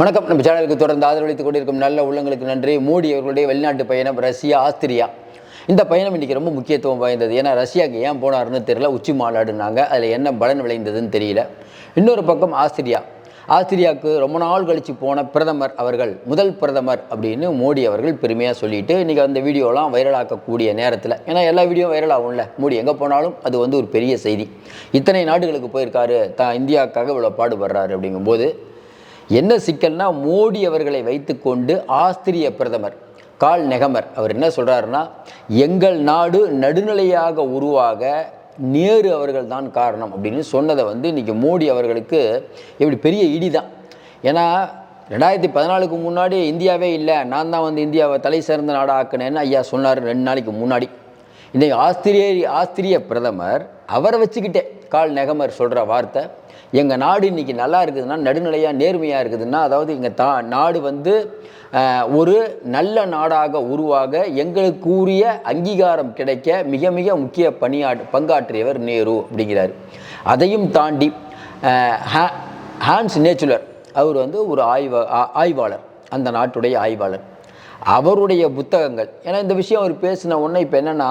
வணக்கம். நம்ம சேனலுக்கு தொடர்ந்து ஆதரவளித்துக் கொண்டிருக்கும் நல்ல உள்ளங்களுக்கு நன்றி. மோடி அவர்களுடைய வெளிநாட்டு பயணம் ரஷ்யா ஆஸ்திரியா. இந்த பயணம் இன்றைக்கி ரொம்ப முக்கியத்துவம் வாய்ந்தது. ஏன்னா ரஷ்யாவுக்கு ஏன் போனாருன்னு தெரியல. உச்சி மாநாடுனாங்க. அதில் என்ன பலன் விளைந்ததுன்னு தெரியல. இன்னொரு பக்கம் ஆஸ்திரியா. ஆஸ்திரியாவுக்கு ரொம்ப நாள் கழித்து போன பிரதமர் அவர்கள் முதல் பிரதமர் அப்படின்னு மோடி அவர்கள் பெருமையாக சொல்லிட்டு இன்றைக்கி அந்த வீடியோலாம் வைரலாக்கக்கூடிய நேரத்தில். ஏன்னா எல்லா வீடியோ வைரல் ஆகும்ல மோடி எங்கே போனாலும் அது வந்து ஒரு பெரிய செய்தி. இத்தனை நாடுகளுக்கு போயிருக்காரு. தான் இந்தியாவுக்காக இவ்வளோ பாடுபடுறாரு அப்படிங்கும்போது என்ன சிக்கல்னா மோடி அவர்களை வைத்துக்கொண்டு ஆஸ்திரிய பிரதமர் கால் நெகமர் அவர் என்ன சொல்கிறாருன்னா எங்கள் நாடு நடுநிலையாக உருவாக நேரு அவர்கள் தான் காரணம் அப்படின்னு சொன்னதை வந்து இன்றைக்கி மோடி அவர்களுக்கு இப்படி பெரிய இடி தான் ஏன்னா ரெண்டாயிரத்தி பதினாலுக்கு முன்னாடி இந்தியாவே இல்லை. நான் தான் வந்து இந்தியாவை தலை சிறந்த நாடாக்குனேன்னு ஐயா சொன்னார் ரெண்டு நாளைக்கு முன்னாடி. இன்றைக்கி ஆஸ்திரிய ஆஸ்திரிய பிரதமர் அவரை வச்சுக்கிட்டே. கால் நெகமர் சொல்கிற வார்த்தை எங்கள் நாடு இன்றைக்கி நல்லா இருக்குதுன்னா நடுநிலையாக நேர்மையாக இருக்குதுன்னா அதாவது எங்கள் தா நாடு வந்து ஒரு நல்ல நாடாக உருவாக எங்களுக்கு உரிய அங்கீகாரம் கிடைக்க மிக மிக முக்கிய பணியா பங்காற்றியவர் நேரு அப்படிங்கிறார். அதையும் தாண்டி ஹா- ஹான்ஸ் நேச்சுலர் அவர் வந்து ஒரு ஆய்வ ஆய்வாளர் அந்த நாட்டுடைய ஆய்வாளர். அவருடைய புத்தகங்கள். ஏன்னா இந்த விஷயம் அவர் பேசின உடனே இப்போ என்னென்னா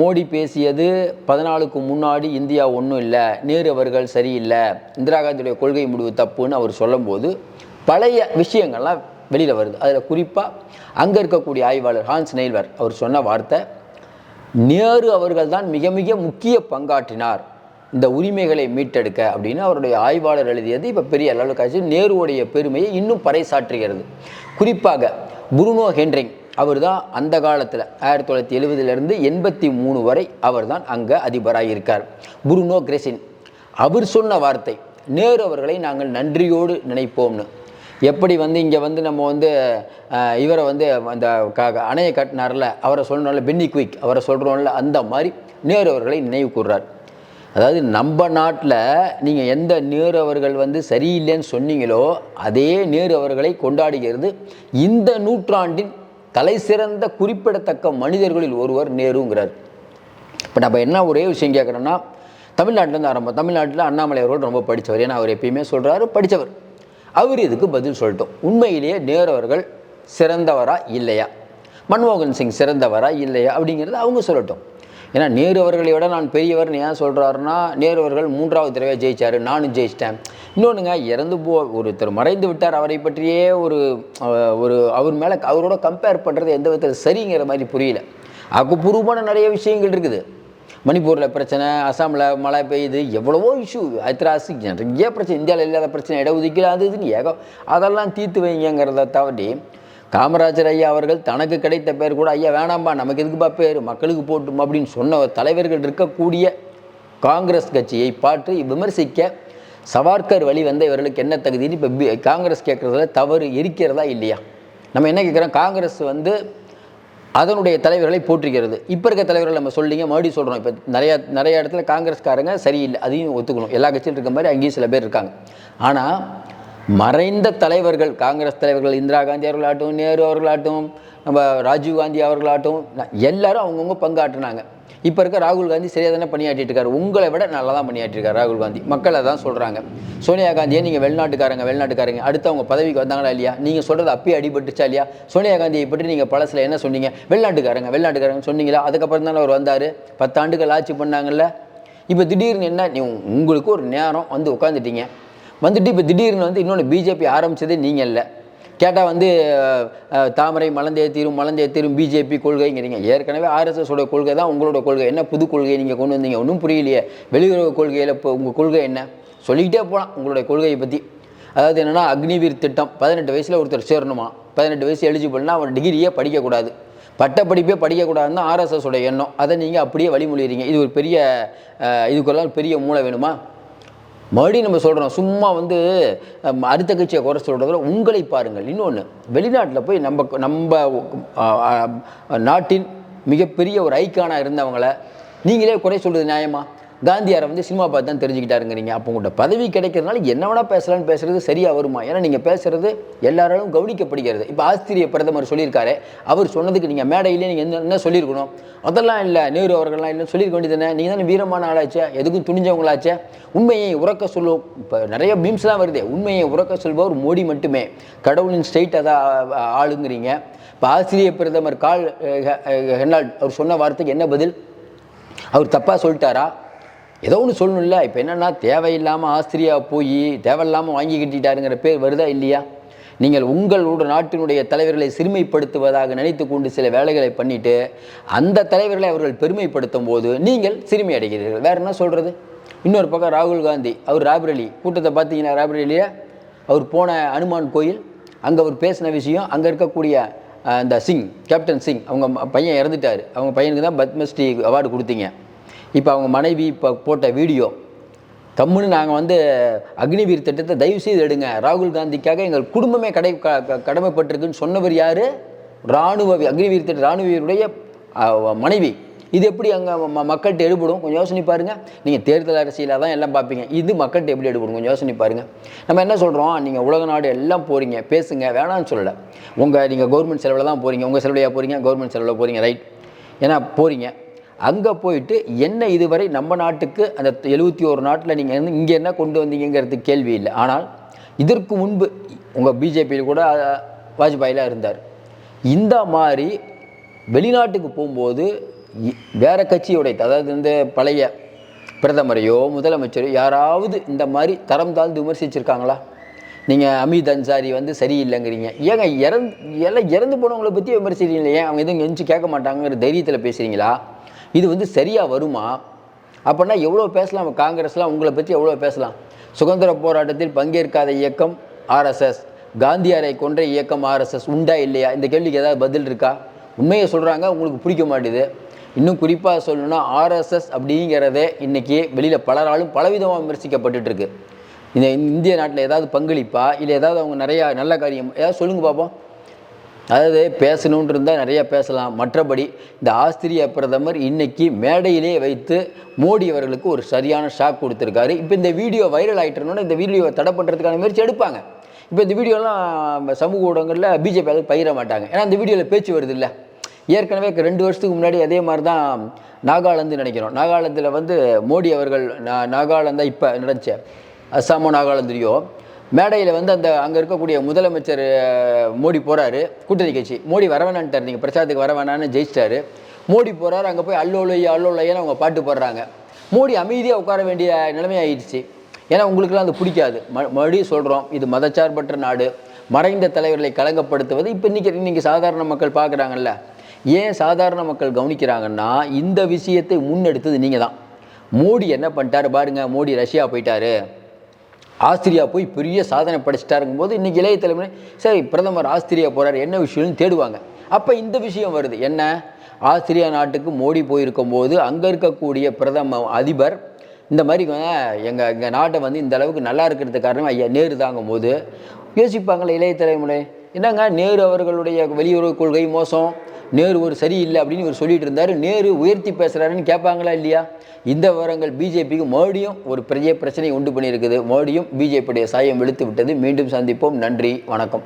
மோடி பேசியது பதினாலுக்கு முன்னாடி இந்தியா ஒன்றும் இல்லை நேரு அவர்கள் சரியில்லை இந்திரா காந்தியுடைய கொள்கை முடிவு தப்புன்னு அவர் சொல்லும்போது பழைய விஷயங்கள்லாம் வெளியில் வருது. அதில் குறிப்பாக அங்கே இருக்கக்கூடிய ஆய்வாளர் ஹான்ஸ் நெய்ல்வர் அவர் சொன்ன வார்த்தை நேரு அவர்கள் தான் மிக மிக முக்கிய பங்காற்றினார். இந்த உரிமைகளை மீட்டெடுக்க அப்படின்னு அவருடைய ஆய்வாளர் எழுதியது இப்போ பெரிய அளவுக்கு ஆச்சு நேருடைய பெருமையை இன்னும் பறைசாற்றுகிறது. குறிப்பாக புருனோ ஹென்ரிங். அவர் தான் அந்த காலத்தில் ஆயிரத்தி தொள்ளாயிரத்தி எழுபதுலேருந்து எண்பத்தி மூணு வரை அவர் தான் அங்கே அதிபராக இருக்கார் புருனோ கிரெசின் அவர் சொன்ன வார்த்தை நேரு அவர்களை நாங்கள் நன்றியோடு நினைப்போம்னு. எப்படி வந்து இங்கே வந்து நம்ம வந்து இவரை வந்து அந்த க க- அணையை கட்டினார்ல அவரை சொல்லணும்ல பென்னி குயிக் அவரை சொல்கிறோம்ல அந்த மாதிரி நேரு அவர்களை நினைவு கூர்றார். அதாவது நம்ம நாட்டில் நீங்கள் எந்த நேரு அவர்கள் வந்து சரியில்லைன்னு சொன்னீங்களோ அதே நேரு அவர்களை கொண்டாடுகிறது. இந்த நூற்றாண்டின் தலை சிறந்த குறிப்பிடத்தக்க மனிதர்களில் ஒருவர் நேருங்கிறார். இப்போ நம்ம என்ன ஒரே விஷயம் கேட்குறோன்னா தமிழ்நாட்டிலேருந்து ஆரம்பம். தமிழ்நாட்டில் அண்ணாமலை அவர்கள் ரொம்ப படித்தவர். ஏன்னா அவர் எப்பயுமே சொல்கிறாரு படித்தவர். அவர் இதுக்கு பதில் சொல்லிட்டோம். உண்மையிலேயே நேரு அவர்கள் சிறந்தவரா இல்லையா? மன்மோகன் சிங் சிறந்தவரா இல்லையா? அப்படிங்கிறத அவங்க சொல்லட்டும். ஏன்னா நேரு அவர்களை விட நான் பெரியவர்னு ஏன் சொல்கிறாருன்னா நேரு அவர்கள் மூன்றாவது தடவை ஜெயிச்சார் நானும் ஜெயிச்சிட்டேன். இன்னொன்றுங்க இறந்து போ ஒருத்தர் மறைந்து விட்டார் அவரை பற்றியே ஒரு ஒரு அவர் மேலே அவரோட கம்பேர் பண்ணுறது எந்த விதத்தில் சரிங்கிற மாதிரி புரியல. ஆக்கப்பூர்வமான நிறைய விஷயங்கள் இருக்குது. மணிப்பூரில் பிரச்சனை அசாமில் மழை பெய்யுது எவ்வளவோ இஷ்யூ ஐத்ராசி நிறைய பிரச்சனை இந்தியாவில் இல்லாத பிரச்சனை இடஒதுக்கீடு அது இதுன்னு ஏகம் அதெல்லாம் தீர்த்து வைங்கிறத தாண்டி காமராஜர் ஐயா அவர்கள் தனக்கு கிடைத்த பேர் கூட ஐயா வேணாம்பா நமக்கு எதுக்குப்பா பேர்? மக்களுக்கு போட்டும் அப்படின்னு சொன்ன தலைவர்கள் இருக்கக்கூடிய காங்கிரஸ் கட்சியை பாற்று விமர்சிக்க சவார்கர் வழி வந்த இவர்களுக்கு என்ன தகுதின்னு இப்போ பி- காங்கிரஸ் கேட்குறதுல தவறு இருக்கிறதா இல்லையா? நம்ம என்ன கேட்குறோம்? காங்கிரஸ் வந்து அதனுடைய தலைவர்களை போற்றுகிறது. இப்போ இருக்க தலைவர்கள் நம்ம சொல்லிங்க மறுபடியும் சொல்கிறோம் இப்போ நிறையா நிறைய இடத்துல காங்கிரஸ்காரங்க சரியில்லை அதையும் ஒத்துக்கணும். எல்லா கட்சியும் இருக்க மாதிரி அங்கேயும் சில பேர் இருக்காங்க. ஆனால் மறைந்த தலைவர்கள் காங்கிரஸ் தலைவர்கள் இந்திரா காந்தி அவர்களாகட்டும் நேரு அவர்களாகட்டும் நம்ம ராஜீவ் காந்தி அவர்களாகட்டும் எல்லாரும் அவங்கவுங்க பங்காற்றினாங்க. இப்போ இருக்க ராகுல் காந்தி சரியாக தானே பணியாற்றிட்டு இருக்காரு. உங்களை விட நல்லா தான் பணியாற்றிருக்காரு ராகுல் காந்தி. மக்கள் அதான் சொல்கிறாங்க சோனியா காந்தியை நீங்கள் வெளிநாட்டுக்காரங்க வெளிநாட்டுக்காரங்க. அடுத்து அவங்க பதவிக்கு வந்தாங்களா இல்லையா? நீங்கள் சொல்கிறது அப்பயே அடிபட்டுச்சா இல்லையா? சோனியா காந்தியை பற்றி நீங்கள் பழசில் என்ன சொன்னீங்க? வெளிநாட்டுக்காரங்க வெளிநாட்டுக்காரங்க சொன்னீங்களா? அதுக்கப்புறம் தானே அவர் வந்தார். பத்தாண்டுகள் ஆட்சி பண்ணாங்கல்ல. இப்போ திடீர்னு என்ன? நீ உங்களுக்கு ஒரு நேரம் வந்து உட்காந்துட்டீங்க வந்துட்டு இப்போ திடீர்னு வந்து இன்னொன்று பிஜேபி ஆரம்பித்ததே நீங்கள் இல்லை. கேட்டால் வந்து தாமரை மலந்தே தீரும் மலந்தே தீரும் பிஜேபி கொள்கைங்கிறீங்க. ஏற்கனவே ஆர்எஸ்எஸோட கொள்கை தான் உங்களோட கொள்கை. என்ன புது கொள்கையை நீங்கள் கொண்டு வந்தீங்க? ஒன்றும் புரியலையே. வெளியுறவு கொள்கையில் இப்போ உங்கள் கொள்கை என்ன? சொல்லிக்கிட்டே போகலாம் உங்களுடைய கொள்கையை பற்றி அதாவது என்னென்னா அக்னிவீர் திட்டம். பதினெட்டு வயசில் ஒருத்தர் சேரணுமா? பதினெட்டு வயசு எலிஜிபிள்னா அவன் டிகிரியே படிக்கக்கூடாது. பட்டப்படிப்பே படிக்கக்கூடாதுன்னு ஆர்எஸ்எஸோட எண்ணம். அதை நீங்கள் அப்படியே வழிமொழிகிறீங்க இது ஒரு பெரிய இதுக்கெல்லாம் இதுக்கெல்லாம் பெரிய மூளை வேணுமா? மறுபடியும் நம்ம சொல்கிறோம் சும்மா வந்து அடுத்த கட்சியை குறை சொல்கிறத உங்களை பாருங்கள். இன்னொன்று வெளிநாட்டில் போய் நம்ம நம்ம நாட்டின் மிகப்பெரிய ஒரு ஐக்கானாக இருந்தவங்கள நீங்களே குறை சொல்கிறது நியாயமா? காந்தியாரை வந்து சினிமா பார்த்து தான் தெரிஞ்சுக்கிட்டாருங்கிறீங்க அப்போ உங்கள்கிட்ட பதவி கிடைக்கிறதுனால என்ன வேணால் பேசலாம்னு பேசுறது சரியாக வருமா? ஏன்னா நீங்கள் பேசுறது எல்லாராலும் கவனிக்கப்படுகிறது. இப்போ ஆஸ்திரிய பிரதமர் சொல்லியிருக்காரு. அவர் சொன்னதுக்கு நீங்கள் மேடையிலே நீங்கள் என்ன என்ன சொல்லியிருக்கணும்? அதெல்லாம் இல்லை. நேரு அவர்கள்லாம் இல்லைன்னு சொல்லியிருக்க வேண்டியது நீங்கள் தானே வீரமான ஆளாச்சே? எதுக்கும் துணிஞ்சவங்களாச்சே? உண்மையை உறக்க சொல்லுவோம் இப்போ நிறைய மீம்ஸ்லாம் வருது. உண்மையை உறக்க சொல்பவர் மோடி மட்டுமே. கடவுளின் ஸ்டேட் தான் ஆளுங்கிறீங்க. இப்போ ஆஸ்திரிய பிரதமர் கால் ஹெனால்ட் அவர் சொன்ன வார்த்தைக்கு என்ன பதில்? அவர் தப்பாக சொல்லிட்டாரா? ஏதோ ஒன்று சொல்லணும்ல. இப்போ என்னென்னா தேவையில்லாமல் ஆஸ்திரியா போய் தேவையில்லாமல் வாங்கி கட்டிட்டாருங்கிற பேர் வருதா இல்லையா? நீங்கள் உங்களோட நாட்டினுடைய தலைவர்களை சிறுமைப்படுத்துவதாக நினைத்து கொண்டு சில வேலைகளை பண்ணிட்டு அந்த தலைவர்களை அவர்கள் பெருமைப்படுத்தும் போது நீங்கள் சிறுமை அடைகிறீர்கள். வேற என்ன சொல்கிறது இன்னொரு பக்கம் ராகுல் காந்தி அவர் ராபிரலி கூட்டத்தை பார்த்தீங்கன்னா ராபிரலியில் அவர் போன அனுமான் கோயில் அங்கே அவர் பேசின விஷயம் அங்கே இருக்கக்கூடிய அந்த சிங் கேப்டன் சிங் அவங்க பையன் இறந்துட்டார். அவங்க பையனுக்கு தான் பத்மஸ்ரீ அவார்டு கொடுத்தீங்க. இப்போ அவங்க மனைவி இப்போ போட்ட வீடியோ. கம்முன்னு நாங்கள் வந்து அக்னிவீர் திட்டத்தை தயவு செய்து எடுங்க. ராகுல் காந்திக்காக எங்கள் குடும்பமே கடை க- கடமைப்பட்டிருக்குன்னு சொன்னவர் யார்? இராணுவ அக்னிவீர் திட்ட இராணுவ வீரருடைய மனைவி. இது எப்படி அங்கே மக்கள்கிட்ட எடுபடும்? கொஞ்சம் யோசனை பாருங்கள் நீங்கள் தேர்தல் அரசியலாக தான் எல்லாம் பார்ப்பீங்க இது மக்கள்கிட்ட எப்படி எடுபடும்? கொஞ்சம் யோசனை பாருங்கள் நம்ம என்ன சொல்கிறோம் நீங்கள் உலக நாடு எல்லாம் போகிறீங்க பேசுங்க. வேணாம்னு சொல்லலை. உங்கள் நீங்கள் கவர்மெண்ட் செலவில் தான் போகிறீங்க உங்கள் செலவிலையாக போகிறீங்க கவர்மெண்ட் செலவில் போகிறீங்க ரைட் ஏன்னா போகிறீங்க அங்கே போயிட்டு என்ன இதுவரை நம்ம நாட்டுக்கு அந்த எழுபத்தி ஒரு நாட்டில் நீங்கள் வந்து இங்கே என்ன கொண்டு வந்தீங்கிறது கேள்வி இல்லை. ஆனால் இதற்கு முன்பு உங்கள் பிஜேபியில் கூட வாஜ்பாயிலாம் இருந்தார். இந்த மாதிரி வெளிநாட்டுக்கு போகும்போது வேறு கட்சியுடைய அதாவது இந்த பழைய பிரதமரையோ முதலமைச்சரையோ யாராவது இந்த மாதிரி தரம் தாழ்ந்து விமர்சிச்சிருக்காங்களா? நீங்கள் அமித் அன்சாரி வந்து சரியில்லைங்கிறீங்க. ஏங்க இறந்து எல்லாம் இறந்து போனவங்களை பற்றி விமர்சிக்கிறீங்களே? அவங்க எதுவும் எஞ்சி கேட்க மாட்டாங்கிற தைரியத்தில் பேசுகிறீங்களா இது வந்து சரியாக வருமா? அப்படின்னா எவ்வளோ பேசலாம்? காங்கிரஸ்லாம் உங்களை பற்றி எவ்வளோ பேசலாம்? சுதந்திர போராட்டத்தில் பங்கேற்காத இயக்கம் ஆர்எஸ்எஸ் காந்தியாரை கொன்ற இயக்கம் ஆர்எஸ்எஸ் உண்டா இல்லையா? இந்த கேள்விக்கு ஏதாவது பதில் இருக்கா? உண்மையை சொல்கிறாங்க உங்களுக்கு பிடிக்க மாட்டேது. இன்னும் குறிப்பாக சொல்லணும்னா ஆர்எஸ்எஸ் அப்படிங்கிறதே இன்றைக்கி வெளியில் பலராலும் பலவிதமாக விமர்சிக்கப்பட்டுட்டு இந்த இந்திய நாட்டில் ஏதாவது பங்களிப்பா? இல்லை ஏதாவது அவங்க நிறையா நல்ல காரியம்? ஏதாவது சொல்லுங்கள் பார்ப்போம் அதாவது பேசணுன்ட்டு இருந்தால் நிறையா பேசலாம். மற்றபடி இந்த ஆஸ்திரிய பிரதமர் இன்னைக்கு மேடையிலே வைத்து மோடி அவர்களுக்கு ஒரு சரியான ஷாக் கொடுத்துருக்காரு. இப்போ இந்த வீடியோ வைரல் ஆகிட்டுருந்தோன்னா இந்த வீடியோவை தடை பண்ணுறதுக்கான முயற்சி எடுப்பாங்க. இப்போ இந்த வீடியோலாம் சமூக ஊடகங்களில் பிஜேபி அதுக்கு பயிர மாட்டாங்க. ஏன்னா இந்த வீடியோவில் பேச்சு வருது இல்லை ஏற்கனவே ரெண்டு வருஷத்துக்கு முன்னாடி அதே மாதிரி தான் நாகாலாந்து நினைக்கிறோம். நாகாலாந்தில் வந்து மோடி அவர்கள் நா- நாகாலாந்தா இப்போ நடந்துச்சு. அஸ்ஸாமோ நாகாலாந்துலேயோ மேடையில் வந்து அந்த அங்கே இருக்கக்கூடிய முதலமைச்சர் மோடி போகிறாரு கூட்டணி கட்சி. மோடி வரவேணான்ட்டார் நீங்கள் பிரச்சாரத்துக்கு வரவேணான்னு ஜெயிச்சிட்டாரு. மோடி போகிறாரு அங்கே போய் அல்லோலையா அல்லோலையான்னு அவங்க பாட்டு போடுறாங்க. மோடி அமைதியாக உட்கார வேண்டிய நிலைமை ஆயிடுச்சு. ஏன்னா உங்களுக்குலாம் அது பிடிக்காது. ம மறுபடியும் சொல்கிறோம் இது மதச்சார்பற்ற நாடு. மறைந்த தலைவர்களை களங்கப்படுத்துவது இப்போ இன்றைக்கி இன்றைக்கி சாதாரண மக்கள் பார்க்குறாங்கல்ல ஏன் சாதாரண மக்கள் கவனிக்கிறாங்கன்னா இந்த விஷயத்தை முன்னெடுத்தது நீங்கள் தான் மோடி என்ன பண்ணிட்டாரு பாருங்கள் மோடி ரஷ்யா போயிட்டாரு. ஆஸ்திரியா போய் பெரிய சாதனை படைச்சிட்டாருங்கும் போது இன்றைக்கி இளைய தலைமுறை சரி பிரதமர் ஆஸ்திரியா போகிறார் என்ன விஷயம்னு தேடுவாங்க. அப்போ இந்த விஷயம் வருது. என்ன? ஆஸ்திரியா நாட்டுக்கு மோடி போயிருக்கும் போது அங்கே இருக்கக்கூடிய பிரதம அதிபர் இந்த மாதிரி எங்கள் எங்கள் நாட்டை வந்து இந்த அளவுக்கு நல்லா இருக்கிறது காரணம் ஐயா நேரு தாங்கும் போது யோசிப்பாங்களே இளைய தலைமுறை. என்னங்க? நேரு அவர்களுடைய வெளியுறவு கொள்கை மோசம். நேரு ஒரு சரியில்லை அப்படின்னு இவர் சொல்லிட்டு இருந்தார். நேரு உயர்த்தி பேசுகிறாருன்னு கேட்பாங்களா இல்லையா? இந்த விவரங்கள் பிஜேபிக்கு மோடியும் ஒரு பெரிய பிரச்சனையை உண்டு பண்ணியிருக்குது. மோடியும் பிஜேபியுடைய சாயம் வெளுத்து விட்டது. மீண்டும் சந்திப்போம். நன்றி. வணக்கம்.